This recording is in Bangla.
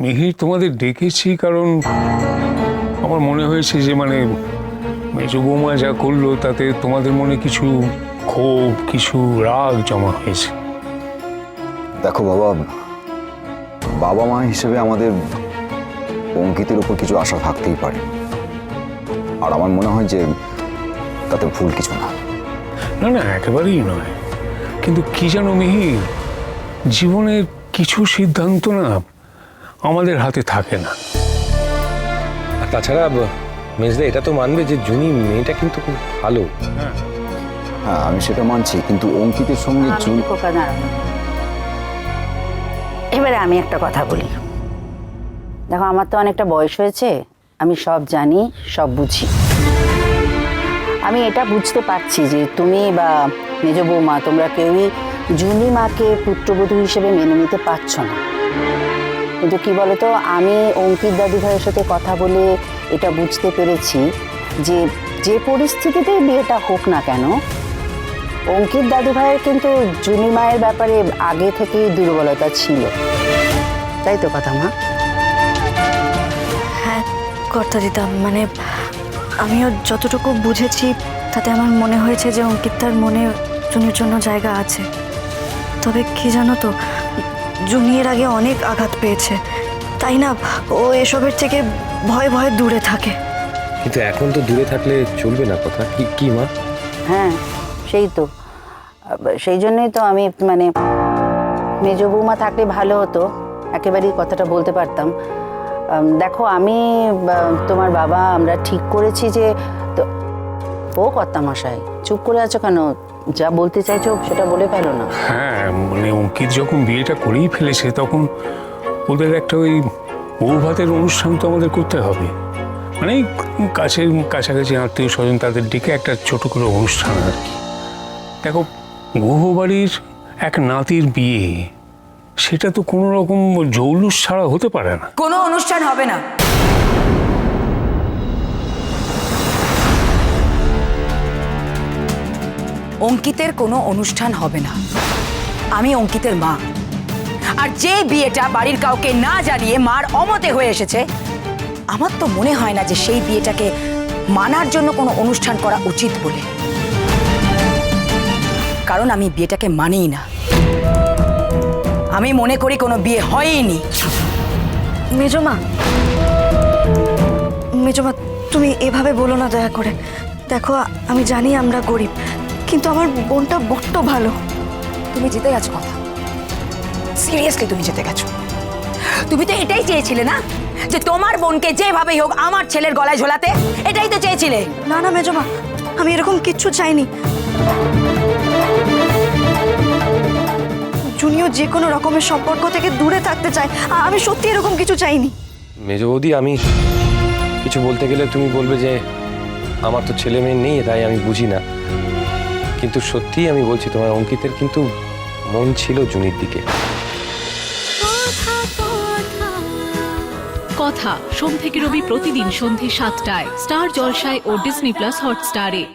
মিহির তোমাদের ডেকেছি কারণ আমার মনে হয়েছে যে মানে মেজ বৌমা যা করল তাতে তোমাদের মনে কিছু ক্ষোভ কিছু রাগ জমা হয়েছে। দেখো বাবা বাবা মা হিসেবে আমাদের অঙ্কিতের উপর কিছু আশা থাকতেই পারে। আর আমার মনে হয় যে তাতে ভুল কিছু না। না না একেবারেই নয়। কিন্তু কি জানো মিহির জীবনের কিছু সিদ্ধান্ত না আমাদের হাতে থাকে না। আর তাছাড়া মেজদা এটা তো মানবে যে জুনি মেয়েটা কিন্তু খুব ভালো। হ্যাঁ আমি সেটা মানছি কিন্তু অঙ্কিতের সঙ্গে জুন আমি খোকা দাঁড়ানো এবারে আমি একটা কথা বলি। দেখো আমার তো অনেকটা বয়স হয়েছে আমি সব জানি সব বুঝি। আমি এটা বুঝতে পারছি যে তুমি বা মেজ বৌমা তোমরা কেউই জুনি মাকে পুত্রবধূ হিসেবে মেনে নিতে পারছ না। কিন্তু কি বলতো, আমি অঙ্কিত দাদু ভাইয়ের সাথে কথা বলে এটা বুঝতে পেরেছি যে যে পরিস্থিতিতেই বিয়েটা হোক না কেন, অঙ্কিত দাদু ভাইয়ের কিন্তু জুনি মায়ের ব্যাপারে আগে থেকেই দুর্বলতা ছিল। তাই তো কথা, মা? হ্যাঁ কর্তা দিতাম মানে আমিও যতটুকু বুঝেছি তাতে আমার মনে হয়েছে যে অঙ্কিত তার মনে জুনির জন্য জায়গা আছে। তবে কি জানো তো জুনিয়ের আগে অনেক আঘাত পেয়েছে। তাই না? ও এসবের থেকে ভয়ে ভয়ে দূরে থাকে। কিন্তু এখন তো দূরে থাকলে চলবে না কথা। কি কি মা? হ্যাঁ সেই তো। সেই জন্যই তো আমি মানে মেজ বৌমা থাকলে ভালো হতো। একেবারেই কথাটা বলতে পারতাম। দেখো আমি তোমার বাবা আমরা ঠিক করেছি যে তো ও কর্তা মশাই চুপ করে আছো কেন? যা বলতে চাইছো সেটা বলে ফেলো না। হ্যাঁ মানে অঙ্কিত যখন বিয়েটা করেই ফেলেছে তখন ওদের একটা ওই বউ ভাতের অনুষ্ঠান তো আমাদের করতে হবে। মানে কাছের কাছাকাছি আত্মীয় স্বজন তাদের ডেকে একটা ছোট করে অনুষ্ঠান আর কি। দেখো গৃহবাড়ির এক নাতির বিয়ে সেটা তো কোনো রকম জৌলুস ছাড়া হতে পারে না। কোনো অনুষ্ঠান হবে না। অঙ্কিতের কোনো অনুষ্ঠান হবে না। আমি অঙ্কিতের মা। আর যে বিয়েটা বাড়ির কাউকে না জানিয়ে মার অমতে হয়ে এসেছে, আমার তো মনে হয় না যে সেই বিয়েটাকে মানার জন্য কোনো অনুষ্ঠান করা উচিত বলে। কারণ আমি বিয়েটাকে মানিই না। আমি মনে করি কোনো বিয়ে হয়ইনি। মেজমা মেজমা, তুমি এভাবে বলো না দয়া করে। দেখো, আমি জানি আমরা গরিব। কিন্তু আমার বোনটা বড্ড ভালো। তুমি জিতে গেছো কথা। সিরিয়াসলি তুমি জিতে গেছো। তুমি তো এটাই চেয়েছিলে না? যে তোমার বোনকে যেভাবেই হোক আমার ছেলের গলায় ঝোলাতে, এটাই তো চেয়েছিলে। না না, মেজমা, আমি এরকম কিচ্ছু চাইনি। জুনিও যে কোনো রকমের সম্পর্ক থেকে দূরে থাকতে চায় আমি সত্যি এরকম কিছু চাইনি। মেজ বৌদি আমি কিছু বলতে গেলে তুমি বলবে যে, আমার তো ছেলে মেয়ে নেই, তাই আমি বুঝি না। কিন্তু সত্যি আমি বলছি, তোমার অঙ্কিতের কিন্তু মন ছিল জুনির দিকে। কথা, সোম থেকে রবি প্রতিদিন সন্ধে সাতটায়, স্টার জলসায় ও ডিসনি প্লাস হটস্টারে।